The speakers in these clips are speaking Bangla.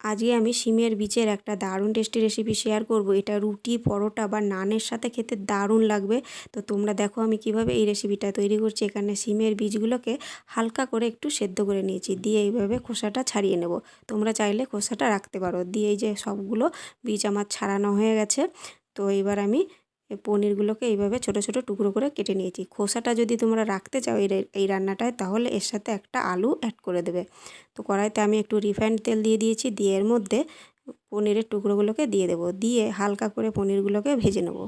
আজকে আমি সিমের বীজের একটা দারুণ টেস্টি রেসিপি শেয়ার করব। এটা রুটি, পরোটা বা নানের সাথে খেতে দারুণ লাগবে। তো তোমরা দেখো আমি কীভাবে এই রেসিপিটা তৈরি করছি। এখানে সিমের বীজগুলোকে হালকা করে একটু সেদ্ধ করে নিয়েছি। দিয়ে এইভাবে খোসাটা ছাড়িয়ে নেব। তোমরা চাইলে খোসাটা রাখতে পারো। দিয়ে এই যে সবগুলো বীজ আমার ছাড়ানো হয়ে গেছে। তো এবার আমি পনিরগুলোকে এইভাবে ছোট ছোট টুকরো করে কেটে নিয়েছি। খোসাটা যদি তোমরা রাখতে চাও এই এই রান্নাটায়, তাহলে এর সাথে একটা আলু অ্যাড করে দেবে। তো কড়াইতে আমি একটু রিফাইন্ড তেল দিয়ে দিয়েছি, দিয়ে এর মধ্যে পনিরের টুকরোগুলোকে দিয়ে দেবো। দিয়ে হালকা করে পনিরগুলোকে ভেজে নেব।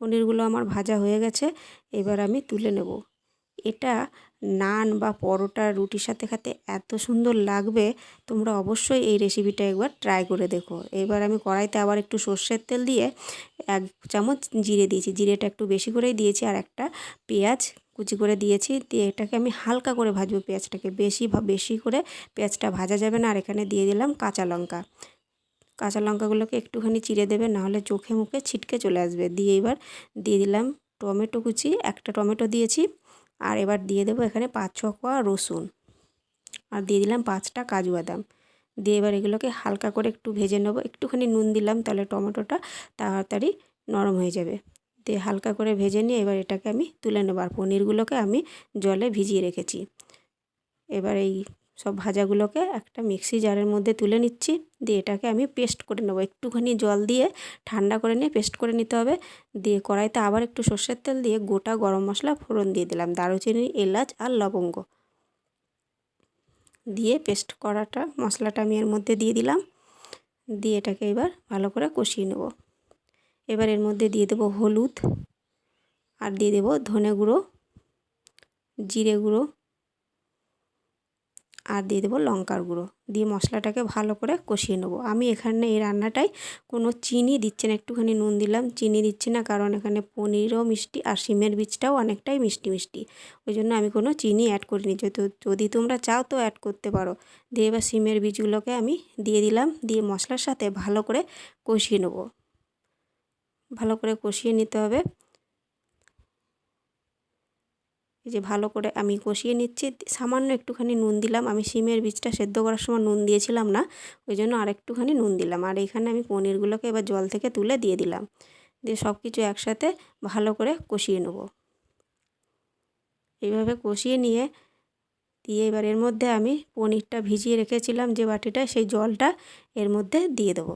পনিরগুলো আমার ভাজা হয়ে গেছে, এবার আমি তুলে নেব। এটা নান বা পরোটা রুটির সাথে খেতে এত সুন্দর লাগবে, তোমরা অবশ্যই এই রেসিপিটা একবার ট্রাই করে দেখো। এবার আমি কড়াইতে আবার একটু সর্ষের তেল দিয়ে এক চামচ জিরে দিয়েছি। জিরেটা একটু বেশি করেই দিয়েছি আর একটা পেঁয়াজ কুচি করে দিয়েছি। দিয়ে এটাকে আমি হালকা করে ভাজবো পেঁয়াজটাকে। বেশি বেশি করে পেঁয়াজটা ভাজা যাবে না। আর এখানে দিয়ে দিলাম কাঁচা লঙ্কা। কাঁচা লঙ্কাগুলোকে একটুখানি চিড়ে দেবে, নাহলে চোখে মুখে ছিটকে চলে আসবে। দিয়ে এবার দিয়ে দিলাম টমেটো কুচি। একটা টমেটো দিয়েছি। আর এবার দিয়ে দেবো এখানে পাঁচ ছ কোয়া রসুন। আর দিয়ে দিলাম পাঁচটা কাজু বাদাম। দিয়ে এবার এগুলোকে হালকা করে একটু ভেজে নেব। একটুখানি নুন দিলাম, তাহলে টমেটোটা তাড়াতাড়ি নরম হয়ে যাবে। দিয়ে হালকা করে ভেজে নিয়ে এবার এটাকে আমি তুলে নেব। আর পনিরগুলোকে আমি জলে ভিজিয়ে রেখেছি। এবার এই সব ভাজাগুলোকে একটা মিক্সি জারের মধ্যে তুলে নিচ্ছি। দিয়ে এটাকে আমি পেস্ট করে নেব। একটুখানি জল দিয়ে ঠান্ডা করে নিয়ে পেস্ট করে নিতে হবে। দিয়ে কড়াইতে আবার একটু সর্ষের তেল দিয়ে গোটা গরম মশলা ফোড়ন দিয়ে দিলাম। দারুচিনি, এলাচ আর লবঙ্গ। দিয়ে পেস্ট করাটা মশলাটা আমি এর মধ্যে দিয়ে দিলাম। দিয়ে এটাকে এবার ভালো করে কষিয়ে নেব। এবার এর মধ্যে দিয়ে দেবো হলুদ। আর দিয়ে দেবো ধনে গুঁড়ো, জিরে গুঁড়ো আর দিয়ে দেবো লঙ্কার গুঁড়ো। দিয়ে মশলাটাকে ভালো করে কষিয়ে নেব। আমি এখানে এই রান্নাটায় কোনো চিনি দিচ্ছি না, একটুখানি নুন দিলাম। চিনি দিচ্ছি না কারণ এখানে পনিরও মিষ্টি আর সিমের বীজটাও অনেকটাই মিষ্টি মিষ্টি। ওই জন্য আমি কোনো চিনি অ্যাড করিনি। যেহেতু যদি তোমরা চাও তো অ্যাড করতে পারো। দিয়ে এবার সিমের বীজগুলোকে আমি দিয়ে দিলাম। দিয়ে মশলার সাথে ভালো করে কষিয়ে নেব। ভালো করে কষিয়ে নিতে হবে। এই যে ভালো করে আমি কষিয়ে নিচ্ছি। সামান্য একটুখানি নুন দিলাম। আমি সিমের বীজটা সেদ্ধ করার সময় নুন দিয়েছিলাম না, ওই জন্য আর একটুখানি নুন দিলাম। আর এখানে আমি পনিরগুলোকে এবার জল থেকে তুলে দিয়ে দিলাম। দিয়ে সব কিছু একসাথে ভালো করে কষিয়ে নেব। এইভাবে কষিয়ে নিয়ে, দিয়ে এবার এর মধ্যে আমি পনিরটা ভিজিয়ে রেখেছিলাম যে বাটিটা, সেই জলটা এর মধ্যে দিয়ে দেবো।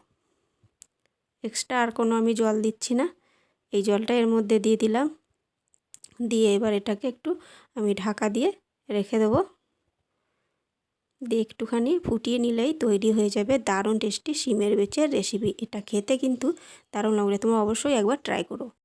এক্সট্রা আর কোনো আমি জল দিচ্ছি না। এই জলটা এর মধ্যে দিয়ে দিলাম। দিয়ে এবার এটাকে একটু আমি ঢাকা দিয়ে রেখে দেব। দিয়ে একটুখানি ফুটিয়ে নিলেই তৈরি হয়ে যাবে দারুণ টেস্টি সিমের বেচের রেসিপি এটা খেতে কিন্তু দারুণ লাগবে তোমরা অবশ্যই একবার ট্রাই করো।